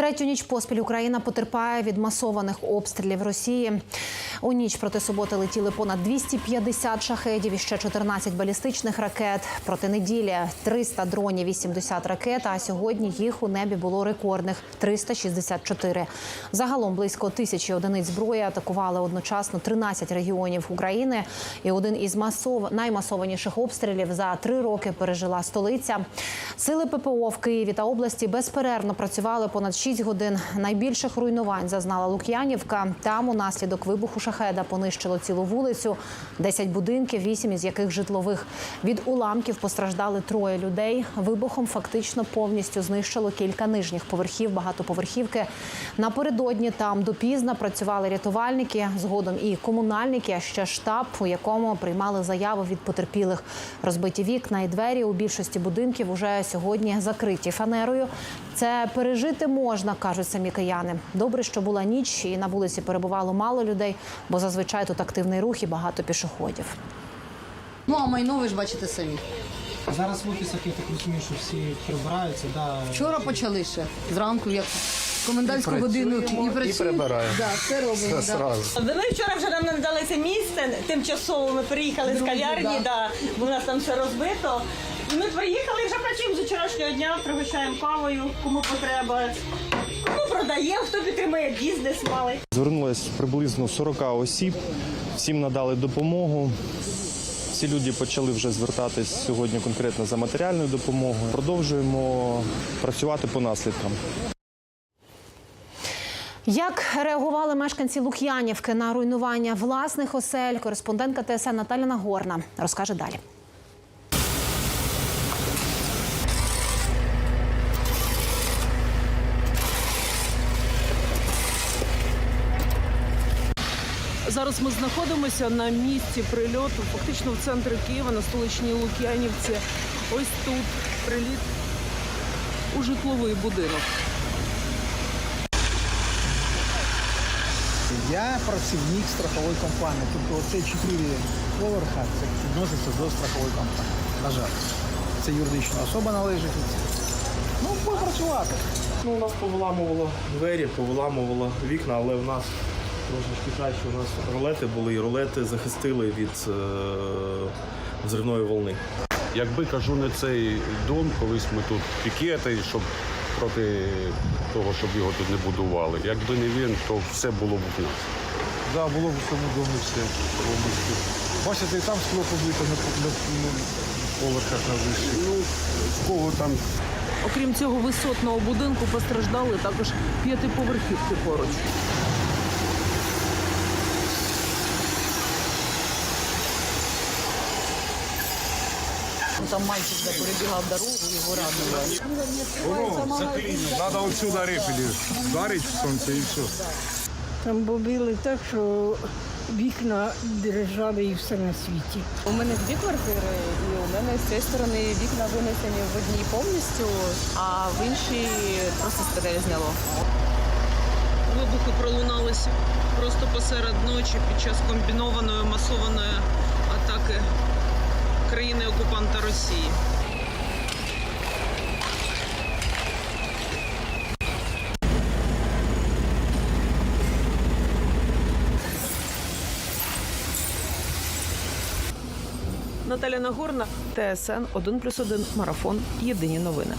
Третю ніч поспіль Україна потерпає від масованих обстрілів Росії. У ніч проти суботи летіли понад 250 шахедів і ще 14 балістичних ракет. Проти неділі 300 дронів, 80 ракет. А сьогодні їх у небі було рекордних 364. Загалом близько тисячі одиниць зброї атакували одночасно 13 регіонів України. І один із масов... наймасованіших обстрілів за три роки пережила столиця. Сили ППО в Києві та області безперервно працювали понад 6 годин. Найбільших руйнувань зазнала Лук'янівка. Там унаслідок вибуху шахеда понищило цілу вулицю, 10 будинків, 8 із яких житлових. Від уламків постраждали троє людей. Вибухом фактично повністю знищило кілька нижніх поверхів багатоповерхівки. Напередодні там допізно працювали рятувальники, згодом і комунальники, а ще штаб, у якому приймали заяви від потерпілих. Розбиті вікна і двері у більшості будинків уже сьогодні закриті фанерою. Це пережити можна, кажуть самі кияни. Добре, що була ніч, і на вулиці перебувало мало людей, бо зазвичай тут активний рух і багато пішоходів. Ну, а майно ви ж бачите самі. Зараз в офісах, я так розумію, що всі прибираються. Да. Вчора почали ще зранку, як комендантську годину і працюємо. і прибираємо. Да, все робимо. Да. сразу. Ми вчора вже нам надали це місце. Тимчасово ми приїхали з кав'ярні, да. да. бо у нас там все розбито. І ми приїхали вже працюємо з вчорашнього дня, пригощаємо кавою, кому потреба. Кому продаємо, хто підтримує бізнес малий. Звернулось приблизно 40 осіб, всім надали допомогу. Всі люди почали вже звертатись сьогодні конкретно за матеріальною допомогою. Продовжуємо працювати по наслідкам. Як реагували мешканці Лук'янівки на руйнування власних осель? Кореспондентка ТСН Наталя Нагорна розкаже далі. Зараз ми знаходимося на місці прильоту, фактично в центрі Києва, на столичній Лук'янівці. Ось тут приліт у житловий будинок. Я працівник страхової компанії. Тобто оце чотири поверха це відноситься до страхової компанії. На жаль, це юридична особа належить. Ну, будемо працювати. Ну, у нас повиламувало двері, повиламувало вікна, але у нас трошечки краще. У нас рулети були, і рулети захистили від е, взривної волни. Якби кажу не цей дом, колись ми тут пікети, щоб проти того, щоб його тут не будували. Якби не він, то все було б в нас. Да, було в цьому домі все повністю. Бачите, і там скло побито на, на, на поверхах на вищих. Ну, в кого там Окрім цього висотного будинку постраждали також п'ятиповерхівки поруч. Там мальчик да, перебігав дорогу, його ранили. Треба отсюда репелі вдарити в сонце і все. Там бомбили так, що вікна держали і все на світі. У мене дві квартири, і у мене з цієї сторони вікна винесені в одній повністю, а в іншій просто стелю зняло. Вибухи пролуналися просто посеред ночі під час комбінованої масованої атаки країни-окупанта Росії. Наталя Нагорна, ТСН 1+,1, Марафон. Єдині новини.